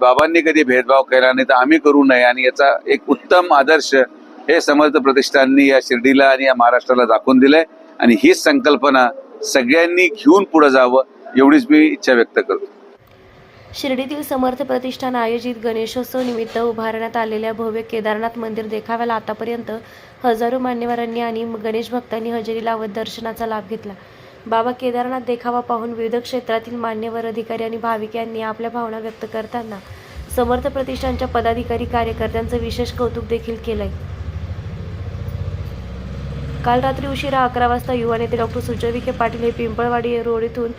बाबांनी कधी भेदभाव केला नाही तर आम्ही करू नये आणि याचा एक उत्तम आदर्श हे समर्थ प्रतिष्ठाननी या शिर्डीला आणि या महाराष्ट्राला दाखवून दिलंय. आणि हीच संकल्पना सगळ्यांनी घेऊन पुढे जावं एवढीच मी इच्छा व्यक्त करतो. शिर्डीतील समर्थ प्रतिष्ठान आयोजित गणेशोत्सव निमित्त उभारण्यात आलेल्या भव्य केदारनाथ मंदिर देखाव्याला आतापर्यंत हजारो मान्यवरांनी आणि गणेश भक्तांनी हजेरी लावत दर्शनाचा लाभ घेतला. बाबा केदारनाथ देखावा पाहून विविध क्षेत्रातील मान्यवर अधिकारी आणि भाविक यांनी आपल्या भावना व्यक्त करताना समर्थ प्रतिष्ठानच्या पदाधिकारी कार्यकर्त्यांचं विशेष कौतुक देखील केलंय. काल रात्री उशिरा अकरा वाजता युवा नेते डॉक्टर सुजय विखे पाटील हे पिंपळवाडी रोड येथून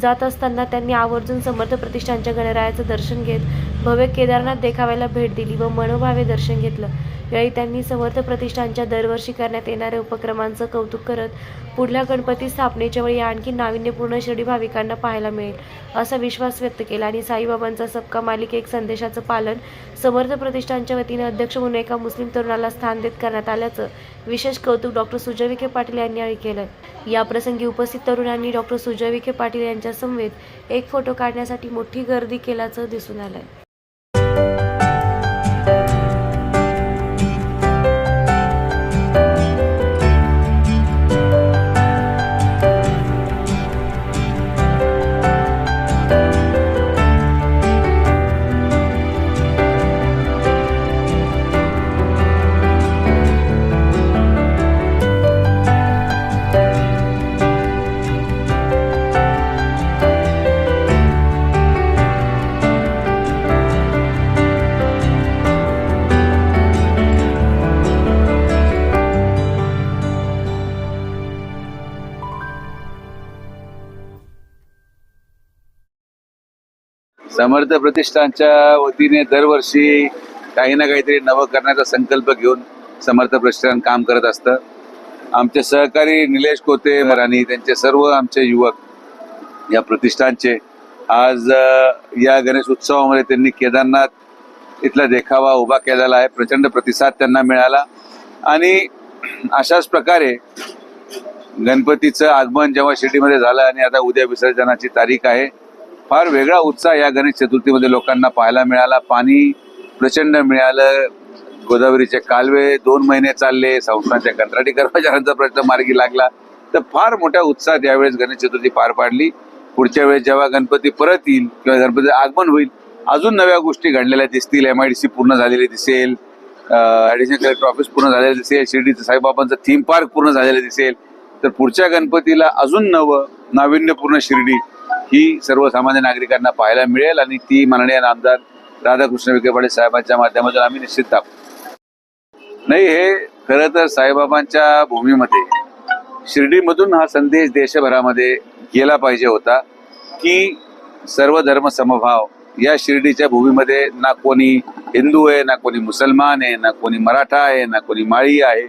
जात असताना त्यांनी आवर्जून समर्थ प्रतिष्ठानच्या गणरायाचं दर्शन घेत भव्य केदारनाथ देखाव्याला भेट दिली व मनोभावे दर्शन घेतलं. यावेळी त्यांनी समर्थ प्रतिष्ठानच्या दरवर्षी करण्यात येणाऱ्या उपक्रमांचं कौतुक करत पुढल्या गणपती स्थापनेच्या वेळी आणखी नाविन्यपूर्ण शिर्डी भाविकांना पाहायला मिळेल असा विश्वास व्यक्त केला आणि साईबाबांचा सबका मालिक एक संदेशाचं पालन समर्थ प्रतिष्ठानच्या वतीने अध्यक्ष म्हणून एका मुस्लिम तरुणाला स्थान देत करण्यात आल्याचं विशेष कौतुक डॉक्टर सुजय विखे पाटील यांनी यावेळी केलं. याप्रसंगी उपस्थित तरुणांनी डॉक्टर सुजय विखे पाटील यांच्या समवेत एक फोटो काढण्यासाठी मोठी गर्दी केल्याचं दिसून आलंय. समर्थ प्रतिष्ठानच्या वतीने दरवर्षी काही ना काहीतरी नवं करण्याचा संकल्प घेऊन समर्थ प्रतिष्ठान काम करत असतं. आमचे सहकारी निलेश कोते आणि त्यांचे सर्व आमचे युवक या प्रतिष्ठानचे. आज या गणेश उत्सवामध्ये त्यांनी केदारनाथ इथला देखावा उभा केलेला आहे. प्रचंड प्रतिसाद त्यांना मिळाला. आणि अशाच प्रकारे गणपतीचं आगमन जेव्हा शिर्डीमध्ये झालं आणि आता उद्या विसर्जनाची तारीख आहे फार वेगळा उत्साह या गणेश चतुर्थीमध्ये लोकांना पाहायला मिळाला. पाणी प्रचंड मिळालं. गोदावरीचे कालवे दोन महिने चालले. संस्थांच्या कंत्राटी कर्मचाऱ्यांचा प्रश्न मार्गी लागला. तर फार मोठ्या उत्साहात यावेळेस गणेश चतुर्थी पार पाडली. पुढच्या वेळेस जेव्हा गणपती परत येईल किंवा गणपतीचं आगमन होईल अजून नव्या गोष्टी घडलेल्या दिसतील. एम आय डी सी पूर्ण झालेली दिसेल. ॲडिशनल कलेक्टर ऑफिस पूर्ण झालेलं दिसेल. शिर्डीचं साईबाबांचं थीम पार्क पूर्ण झालेलं दिसेल. तर पुढच्या गणपतीला अजून नवं नाविन्यपूर्ण शिर्डी ही सर्वसामान्य नागरिकांना पाहायला मिळेल आणि ती माननीय आमदार राधाकृष्ण विखे पाटील साहेबांच्या माध्यमातून आम्ही निश्चित दाखवू नाही हे खरं तर साईबाबांच्या भूमीमध्ये शिर्डीमधून हा संदेश देशभरामध्ये गेला पाहिजे होता की सर्व धर्म समभाव या शिर्डीच्या भूमीमध्ये ना कोणी हिंदू आहे ना कोणी मुसलमान आहे ना कोणी मराठा आहे ना कोणी माळी आहे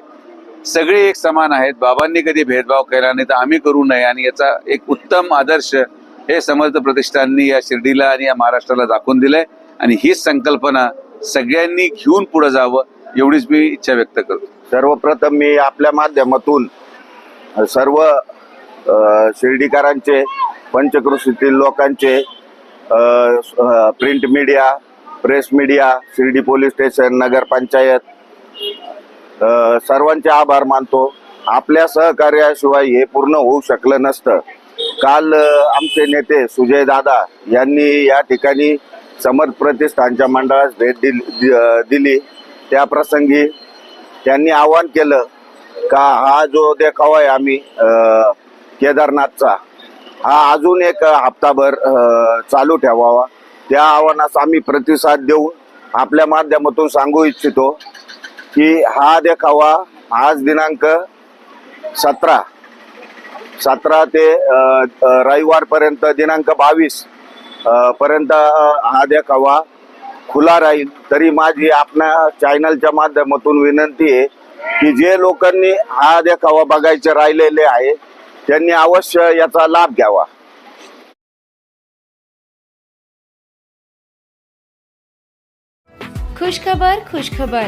सगळे एक समान आहेत. बाबांनी कधी भेदभाव केला नाही तर आम्ही करू नये. आणि याचा एक उत्तम आदर्श हे समर्थ प्रतिष्ठाननी या शिर्डीला आणि या महाराष्ट्राला दाखवून दिलंय. आणि हीच संकल्पना सगळ्यांनी घेऊन पुढे जावं एवढीच मी इच्छा व्यक्त करतो. सर्वप्रथम मी आपल्या माध्यमातून सर्व शिर्डीकारांचे शिर्डीकरांचे पंचकृषीतील लोकांचे print media press media Shirdi police station नगरपंचायत सर्वांचे आभार मानतो. आपल्या सहकार्याशिवाय हे पूर्ण होऊ शकलं नसतं. काल आमचे नेते सुजय दादा यांनी या ठिकाणी समर्थ प्रतिष्ठानच्या मंडळास भेट दिली दि- दिली. त्या प्रसंगी त्यांनी आवाहन केलं का हा जो देखावा आहे आम्ही केदारनाथचा हा अजून एक हप्ताभर चालू ठेवावा. त्या आव्हानास आम्ही प्रतिसाद देऊन आपल्या माध्यमातून सांगू इच्छितो की हा देखावा आज दिनांक सतरा सतरा ते रविवारपर्यंत दिनांक बावीस पर्यंत हा देखावा खुला राहील. तरी माझी आपल्या चॅनलच्या माध्यमातून विनंती आहे की जे लोकांनी हा देखावा बघायचे राहिलेले आहे त्यांनी अवश्य याचा लाभ घ्यावा. खुशखबर खुशखबर.